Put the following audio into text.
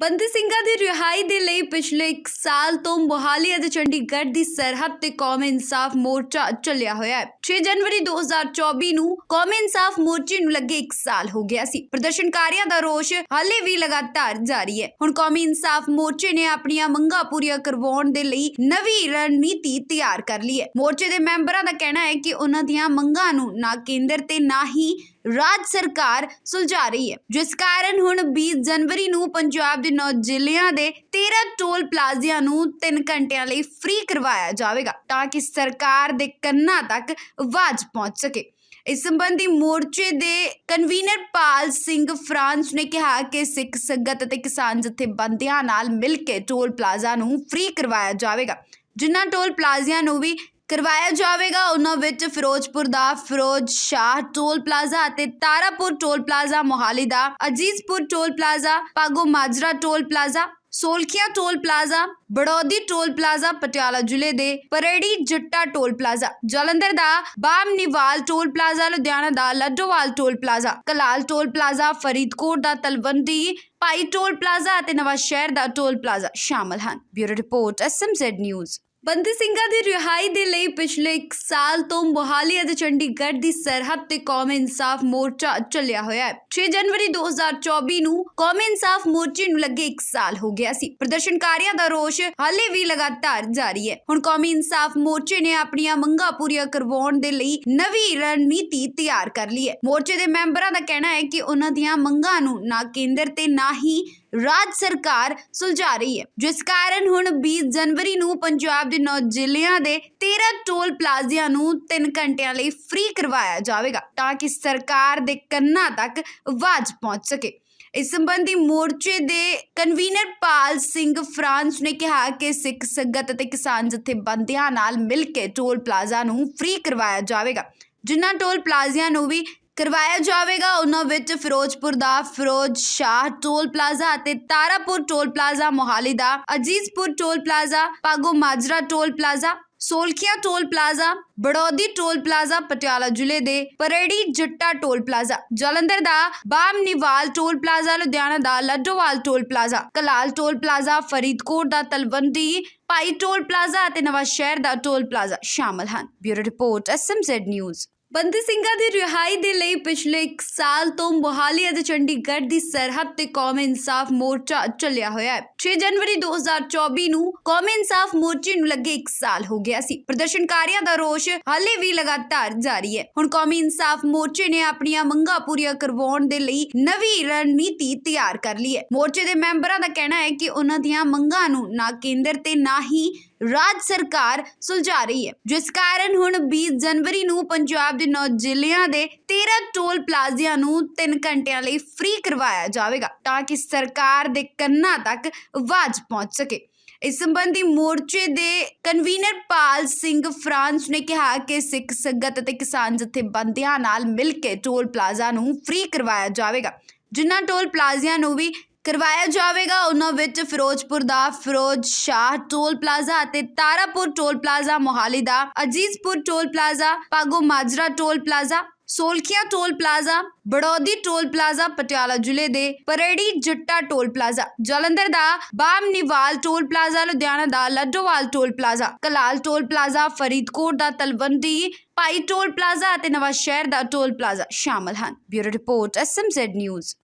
ਬੰਦੀ ਸਿੰਘਾਂ ਦੀ ਰਿਹਾਈ ਦੇ ਲਈ ਪਿਛਲੇ 1 ਸਾਲ ਤੋਂ ਮੁਹਾਲੀ ਅਤੇ ਚੰਡੀਗੜ੍ਹ ਦੀ ਸਰਹੱਦ ਤੇ ਕੌਮੀ ਇਨਸਾਫ ਮੋਰਚਾ ਚੱਲਿਆ ਹੋਇਆ ਹੈ। 6 ਜਨਵਰੀ 2024 ਨੂੰ ਕੌਮੀ ਇਨਸਾਫ ਮੋਰਚੇ ਨੂੰ ਲੱਗੇ 1 ਸਾਲ ਹੋ ਗਿਆ ਸੀ। ਪ੍ਰਦਰਸ਼ਨਕਾਰੀਆਂ ਦਾ ਰੋਸ਼ ਹਾਲੇ ਵੀ ਲਗਾਤਾਰ ਜਾਰੀ ਹੈ। ਹੁਣ ਕੌਮੀ ਇਨਸਾਫ ਮੋਰਚੇ ਨੇ ਆਪਣੀਆਂ ਮੰਗਾਂ ਪੂਰੀਆਂ ਕਰਵਾਉਣ ਦੇ ਲਈ ਨਵੀਂ ਰਣਨੀਤੀ ਤਿਆਰ ਕਰ ਲਈ ਹੈ। ਮੋਰਚੇ ਦੇ ਮੈਂਬਰਾਂ ਦਾ ਕਹਿਣਾ ਹੈ ਕਿ ਉਹਨਾਂ ਦੀਆਂ ਮੰਗਾਂ ਨੂੰ ਨਾ ਕੇਂਦਰ ਤੇ ਨਾ ਹੀ ਰਾਜ ਸਰਕਾਰ ਸੁਲਝਾ ਰਹੀ ਹੈ, ਜਿਸ ਕਾਰਨ ਹੁਣ 20 ਜਨਵਰੀ ਨੂੰ ਪੰਜਾਬ ਦੇ ਨੌ ਜ਼ਿਲ੍ਹਿਆਂ ਦੇ 13 ਟੋਲ ਪਲਾਜ਼ਿਆਂ ਨੂੰ 3 ਘੰਟਿਆਂ ਲਈ ਫ੍ਰੀ ਕਰਵਾਇਆ ਜਾਵੇਗਾ ਤਾਂ ਕਿ ਸਰਕਾਰ ਦੇ ਕੰਨਾਂ ਤੱਕ ਆਵਾਜ਼ ਪਹੁੰਚ ਸਕੇ। ਇਸ ਸੰਬੰਧੀ ਮੋਰਚੇ ਦੇ ਕਨਵੀਨਰ ਪਾਲ ਸਿੰਘ ਫਰਾਂਸ ਨੇ ਕਿਹਾ ਕਿ ਸਿੱਖ ਸੰਗਤ ਅਤੇ ਕਿਸਾਨ ਜਥੇਬੰਦੀਆਂ ਨਾਲ ਮਿਲ ਕੇ ਟੋਲ ਪਲਾਜ਼ਾ ਨੂੰ ਫ੍ਰੀ ਕਰਵਾਇਆ ਜਾਵੇਗਾ, ਜਿਨ੍ਹਾਂ ਟੋਲ ਪਲਾਜ਼ਿਆਂ ਨੂੰ ਵੀ ਕਰਵਾਇਆ ਜਾਵੇਗਾ। ਉਹਨਾਂ ਵਿੱਚ ਫਿਰੋਜ਼ਪੁਰ ਦਾ ਫਿਰੋਜ਼ ਸ਼ਾਹ ਟੋਲ ਪਲਾਜ਼ਾ ਅਤੇ ਤਾਰਾਪੁਰ ਟੋਲ ਪਲਾਜ਼ਾ, ਮੋਹਾਲੀ ਦਾ Azizpur toll plaza, Pago Majra toll plaza, Solkhian toll plaza, Baraudi toll plaza, Patiala ਜ਼ਿਲ੍ਹੇ ਦੇ ਪਰੇੜੀ ਜੱਟਾ ਟੋਲ ਪਲਾਜ਼ਾ, ਜਲੰਧਰ ਦਾ ਬਾਮਨੀਵਾਲ ਟੋਲ ਪਲਾਜ਼ਾ, ਲੁਧਿਆਣਾ ਦਾ Ladhowal toll plaza, Kalal toll plaza, Faridkot ਦਾ ਤਲਵੰਡੀ ਭਾਈ ਟੋਲ ਪਲਾਜ਼ਾ ਅਤੇ ਨਵਾਂ ਸ਼ਹਿਰ ਦਾ toll plaza ਸ਼ਾਮਲ ਹਨ। Bureau report SMZ news. ਬੰਦੀ ਸਿੰਘਾਂ ਦੀ ਰਿਹਾਈ ਦੇ ਲਈ ਪਿਛਲੇ 1 ਸਾਲ ਤੋਂ ਮੋਹਾਲੀ ਅਤੇ ਚੰਡੀਗੜ੍ਹ ਦੀ ਸਰਹੱਦ ਤੇ ਕੌਮੀ ਇਨਸਾਫ ਮੋਰਚਾ ਚੱਲਿਆ ਹੋਇਆ ਹੈ। 6 ਜਨਵਰੀ 2024 ਨੂੰ ਕੌਮੀ ਇਨਸਾਫ ਮੋਰਚੇ ਨੂੰ ਲੱਗੇ 1 ਸਾਲ ਹੋ ਗਿਆ ਸੀ। ਪ੍ਰਦਰਸ਼ਨਕਾਰੀਆਂ ਦਾ ਰੋਸ਼ ਹਾਲੇ ਵੀ ਲਗਾਤਾਰ ਜਾਰੀ ਹੈ। ਹੁਣ ਕੌਮੀ ਇਨਸਾਫ ਮੋਰਚੇ ਨੇ ਆਪਣੀਆਂ ਮੰਗਾਂ ਪੂਰੀਆਂ ਕਰਵਾਉਣ ਦੇ ਲਈ ਨਵੀਂ ਰਣਨੀਤੀ ਤਿਆਰ ਕਰ ਲਈ ਹੈ। ਮੋਰਚੇ ਦੇ ਮੈਂਬਰਾਂ ਦਾ ਕਹਿਣਾ ਹੈ ਕਿ ਉਹਨਾਂ ਦੀਆਂ ਮੰਗਾਂ ਨੂੰ ਨਾ ਕੇਂਦਰ ਤੇ ਨਾ ਹੀ ਰਾਜ ਸਰਕਾਰ ਸੁਲਝਾ ਰਹੀ ਹੈ। ਜਿਸ ਕਾਰਨ ਹੁਣ 20 ਜਨਵਰੀ ਨੂੰ ਪੰਜਾਬ ਦੇ ਨੌ ਜ਼ਿਲ੍ਹਿਆਂ ਦੇ 13 ਟੋਲ ਪਲਾਜ਼ਿਆਂ ਨੂੰ 3 ਘੰਟਿਆਂ ਲਈ ਫ੍ਰੀ ਕਰਵਾਇਆ ਜਾਵੇਗਾ ਤਾਂ ਕਿ ਸਰਕਾਰ ਦੇ ਕੰਨਾਂ ਤੱਕ ਆਵਾਜ਼ ਪਹੁੰਚ ਸਕੇ। ਇਸ ਸੰਬੰਧੀ ਮੋਰਚੇ ਦੇ ਕਨਵੀਨਰ ਪਾਲ ਸਿੰਘ ਫਰਾਂਸ ਨੇ ਕਿਹਾ ਕਿ ਸਿੱਖ ਸੰਗਤ ਅਤੇ ਕਿਸਾਨ ਜਥੇਬੰਦੀਆਂ ਨਾਲ ਮਿਲ ਕੇ ਟੋਲ ਪਲਾਜ਼ਾ ਨੂੰ ਫ੍ਰੀ ਕਰਵਾਇਆ ਜਾਵੇਗਾ। ਜਿਨ੍ਹਾਂ ਟੋਲ ਪਲਾਜ਼ਿਆਂ ਨੂੰ ਵੀ ਕਰਵਾਇਆ ਜਾਵੇਗਾ। ਉਹਨਾਂ ਵਿੱਚ ਫਿਰੋਜ਼ਪੁਰ ਦਾ ਫਿਰੋਜ਼ ਸ਼ਾਹ ਟੋਲ ਪਲਾਜ਼ਾ ਅਤੇ ਤਾਰਾਪੁਰ ਟੋਲ ਪਲਾਜ਼ਾ, ਮੋਹਾਲੀ ਦਾ Azizpur toll plaza Pago Majra toll plaza, Solkhian toll plaza, Baraudi toll plaza, Patiala ਜ਼ਿਲ੍ਹੇ ਦੇ ਪਰੇੜੀ ਜੱਟਾ ਟੋਲ ਪਲਾਜ਼ਾ, ਜਲੰਧਰ ਦਾ ਬਾਮਨੀਵਾਲ ਟੋਲ ਪਲਾਜ਼ਾ, ਲੁਧਿਆਣਾ ਦਾ Ladhowal toll plaza, Kalal toll plaza, Faridkot ਦਾ ਤਲਵੰਡੀ ਭਾਈ ਟੋਲ ਪਲਾਜ਼ਾ ਅਤੇ ਨਵਾਂ ਸ਼ਹਿਰ ਦਾ toll plaza ਸ਼ਾਮਲ ਹਨ। Bureau report SMZ news. ਬੰਦੀ ਸਿੰਘਾਂ ਦੀ ਰਿਹਾਈ ਦੇ ਲਈ ਪਿਛਲੇ 1 ਸਾਲ ਤੋਂ ਮੁਹਾਲੀ ਅਤੇ ਚੰਡੀਗੜ੍ਹ ਦੀ ਸਰਹੱਦ ਤੇ ਕੌਮੀ ਇਨਸਾਫ ਮੋਰਚਾ ਚੱਲਿਆ ਹੋਇਆ ਹੈ। 6 ਜਨਵਰੀ 2024 ਨੂੰ ਕੌਮੀ ਇਨਸਾਫ ਮੋਰਚੇ ਨੂੰ ਲੱਗੇ 1 ਸਾਲ ਹੋ ਗਿਆ ਸੀ। ਪ੍ਰਦਰਸ਼ਨਕਾਰੀਆਂ ਦਾ ਰੋਸ਼ ਹਾਲੇ ਵੀ ਲਗਾਤਾਰ ਜਾਰੀ ਹੈ। ਹੁਣ ਕੌਮੀ ਇਨਸਾਫ ਮੋਰਚੇ ਨੇ ਆਪਣੀਆਂ ਮੰਗਾਂ ਪੂਰੀਆਂ ਕਰਵਾਉਣ ਦੇ ਲਈ ਨਵੀਂ ਰਣਨੀਤੀ ਤਿਆਰ ਕਰ ਲਈ ਹੈ। ਮੋਰਚੇ ਦੇ ਮੈਂਬਰਾਂ ਦਾ ਕਹਿਣਾ ਹੈ ਕਿ ਉਹਨਾਂ ਦੀਆਂ ਮੰਗਾਂ ਨੂੰ ਨਾ ਕੇਂਦਰ ਤੇ ਨਾ ਹੀ ਰਾਜ ਸਰਕਾਰ ਸੁਲਝਾ ਰਹੀ ਹੈ। ਜਿਸ ਕਾਰਨ ਹੁਣ 20 ਜਨਵਰੀ ਨੂੰ ਪੰਜਾਬ ਦੇ ਨੌ ਜ਼ਿਲ੍ਹਿਆਂ ਦੇ 13 ਟੋਲ ਪਲਾਜ਼ਿਆਂ ਨੂੰ 3 ਘੰਟਿਆਂ ਲਈ ਫ੍ਰੀ ਕਰਵਾਇਆ ਜਾਵੇਗਾ ਤਾਂ ਕਿ ਸਰਕਾਰ ਦੇ ਕੰਨਾਂ ਤੱਕ ਆਵਾਜ਼ ਪਹੁੰਚ ਸਕੇ। ਇਸ ਸੰਬੰਧੀ ਮੋਰਚੇ ਦੇ ਕਨਵੀਨਰ ਪਾਲ ਸਿੰਘ ਫਰਾਂਸ ਨੇ ਕਿਹਾ ਕਿ ਸਿੱਖ ਸੰਗਤ ਅਤੇ ਕਿਸਾਨ ਜਥੇਬੰਦੀਆਂ ਨਾਲ ਮਿਲ ਕੇ ਟੋਲ ਪਲਾਜ਼ਾ ਨੂੰ ਫ੍ਰੀ ਕਰਵਾਇਆ ਜਾਵੇਗਾ। ਜਿਨ੍ਹਾਂ ਟੋਲ ਪਲਾਜ਼ਿਆਂ ਨੂੰ ਵੀ ਕਰਵਾਇਆ ਜਾਵੇਗਾ। ਉਹਨਾਂ ਵਿੱਚ ਫਿਰੋਜ਼ਪੁਰ ਦਾ ਫਿਰੋਜ਼ ਸ਼ਾਹ ਟੋਲ ਪਲਾਜ਼ਾ ਅਤੇ ਤਾਰਾਪੁਰ ਟੋਲ ਪਲਾਜ਼ਾ, ਮੋਹਾਲੀ ਦਾ Azizpur toll plaza, Pago Majra toll plaza, Solkhian toll plaza, Baraudi toll plaza, Patiala ਜ਼ਿਲ੍ਹੇ ਦੇ ਪਰੇੜੀ ਜੱਟਾ ਟੋਲ ਪਲਾਜ਼ਾ, ਜਲੰਧਰ ਦਾ ਬਾਮਨੀਵਾਲ ਟੋਲ ਪਲਾਜ਼ਾ, ਲੁਧਿਆਣਾ ਦਾ Ladhowal toll plaza, Kalal toll plaza, Faridkot ਦਾ ਤਲਵੰਡੀ ਭਾਈ ਟੋਲ ਪਲਾਜ਼ਾ ਅਤੇ ਨਵਾਂ ਸ਼ਹਿਰ ਦਾ toll plaza ਸ਼ਾਮਲ ਹਨ। Bureau report SMZ news.